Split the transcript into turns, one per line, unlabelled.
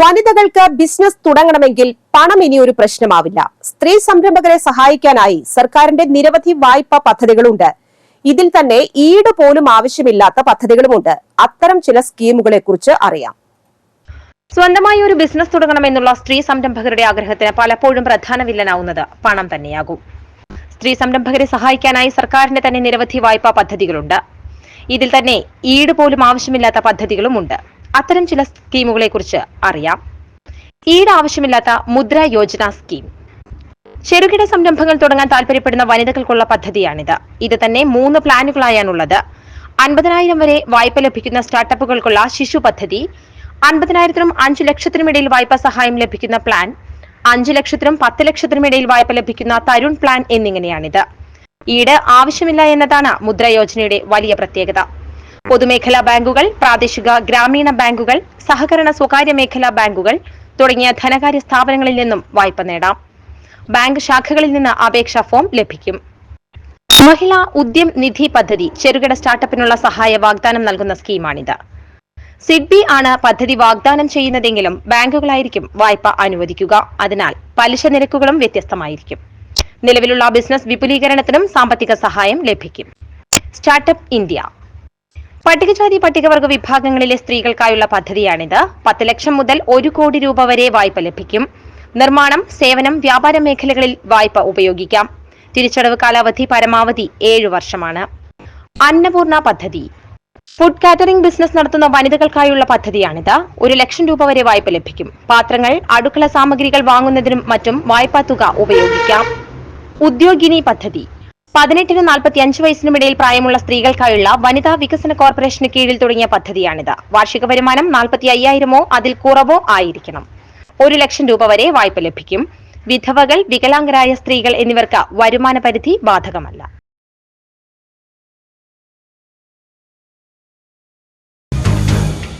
വനിതകൾക്ക് ബിസിനസ് തുടങ്ങണമെങ്കിൽ പണം ഇനി ഒരു പ്രശ്നമാവില്ല. സ്ത്രീ സംരംഭകരെ സഹായിക്കാനായി സർക്കാരിന്റെ നിരവധി വായ്പാ പദ്ധതികളുണ്ട്. ഇതിൽ തന്നെ ഈട് പോലും ആവശ്യമില്ലാത്ത പദ്ധതികളുമുണ്ട്. അത്തരം ചില സ്കീമുകളെ കുറിച്ച് അറിയാം.
സ്വന്തമായി ഒരു ബിസിനസ് തുടങ്ങണമെന്നുള്ള സ്ത്രീ സംരംഭകരുടെ ആഗ്രഹത്തിന് പലപ്പോഴും പ്രധാന വില്ലനാവുന്നത് പണം തന്നെയാകും. സ്ത്രീ സംരംഭകരെ സഹായിക്കാനായി സർക്കാരിന്റെ തന്നെ നിരവധി വായ്പാ പദ്ധതികളുണ്ട്. ഇതിൽ തന്നെ ഈട് പോലും ആവശ്യമില്ലാത്ത പദ്ധതികളുമുണ്ട്. അത്തരം ചില സ്കീമുകളെ കുറിച്ച് അറിയാം. ഈട് ആവശ്യമില്ലാത്ത മുദ്ര യോജന സ്കീം. ചെറുകിട സംരംഭങ്ങൾ തുടങ്ങാൻ താല്പര്യപ്പെടുന്ന വനിതകൾക്കുള്ള പദ്ധതിയാണിത്. ഇത് തന്നെ മൂന്ന് പ്ലാനുകളായാണുള്ളത്. അൻപതിനായിരം വരെ വായ്പ ലഭിക്കുന്ന സ്റ്റാർട്ടപ്പുകൾക്കുള്ള ശിശു പദ്ധതി അൻപതിനായിരത്തിനും അഞ്ചു ലക്ഷത്തിനും ഇടയിൽ വായ്പാ സഹായം ലഭിക്കുന്ന പ്ലാൻ അഞ്ചു ലക്ഷത്തിനും പത്ത് ലക്ഷത്തിനും ഇടയിൽ വായ്പ ലഭിക്കുന്ന തരുൺ പ്ലാൻ എന്നിങ്ങനെയാണിത്. ഈട് ആവശ്യമില്ല എന്നതാണ് മുദ്ര യോജനയുടെ വലിയ പ്രത്യേകത. പൊതുമേഖലാ ബാങ്കുകൾ പ്രാദേശിക ഗ്രാമീണ ബാങ്കുകൾ സഹകരണ സ്വകാര്യ മേഖലാ ബാങ്കുകൾ തുടങ്ങിയ ധനകാര്യ സ്ഥാപനങ്ങളിൽ നിന്നും വായ്പ നേടാം. ബാങ്ക് ശാഖകളിൽ നിന്ന് അപേക്ഷാ ഫോം ലഭിക്കും. മഹിളാ ഉദ്യം നിധി പദ്ധതി ചെറുകിട സ്റ്റാർട്ടപ്പിനുള്ള സഹായ വാഗ്ദാനം നൽകുന്ന സ്കീമാണിത്. സിഡ്ബി ആണ് പദ്ധതി വാഗ്ദാനം ചെയ്യുന്നതെങ്കിലും ബാങ്കുകളായിരിക്കും വായ്പ അനുവദിക്കുക. അതിനാൽ പലിശ നിരക്കുകളും വ്യത്യസ്തമായിരിക്കും. നിലവിലുള്ള ബിസിനസ് വിപുലീകരണത്തിനും സാമ്പത്തിക സഹായം ലഭിക്കും. Startup India. പട്ടികജാതി പട്ടികവർഗ വിഭാഗങ്ങളിലെ സ്ത്രീകൾക്കായുള്ള പദ്ധതിയാണിത്. പത്ത് ലക്ഷം മുതൽ ഒരു കോടി രൂപ വരെ വായ്പ ലഭിക്കും. നിർമ്മാണം സേവനം വ്യാപാര മേഖലകളിൽ വായ്പ ഉപയോഗിക്കാം. തിരിച്ചടവ് കാലാവധി പരമാവധി ഏഴു വർഷമാണ്. അന്നപൂർണ പദ്ധതി. ഫുഡ് കാറ്ററിംഗ് ബിസിനസ് നടത്തുന്ന വനിതകൾക്കായുള്ള പദ്ധതിയാണിത്. ഒരു ലക്ഷം രൂപ വരെ വായ്പ ലഭിക്കും. പാത്രങ്ങൾ അടുക്കള സാമഗ്രികൾ വാങ്ങുന്നതിനും മറ്റും വായ്പാ തുക ഉപയോഗിക്കാം. ഉദ്യോഗിനി പദ്ധതി. പതിനെട്ടിനും നാൽപ്പത്തി അഞ്ച് വയസ്സിനും ഇടയിൽ പ്രായമുള്ള സ്ത്രീകൾക്കായുള്ള വനിതാ വികസന കോർപ്പറേഷന് കീഴിൽ തുടങ്ങിയ പദ്ധതിയാണിത്. വാർഷിക വരുമാനം നാൽപ്പത്തി അയ്യായിരമോ അതിൽ കുറവോ ആയിരിക്കണം. ഒരു ലക്ഷം രൂപ വരെ വായ്പ ലഭിക്കും. വിധവകൾ വികലാംഗരായ സ്ത്രീകൾ എന്നിവർക്ക് വരുമാന പരിധി ബാധകമല്ല.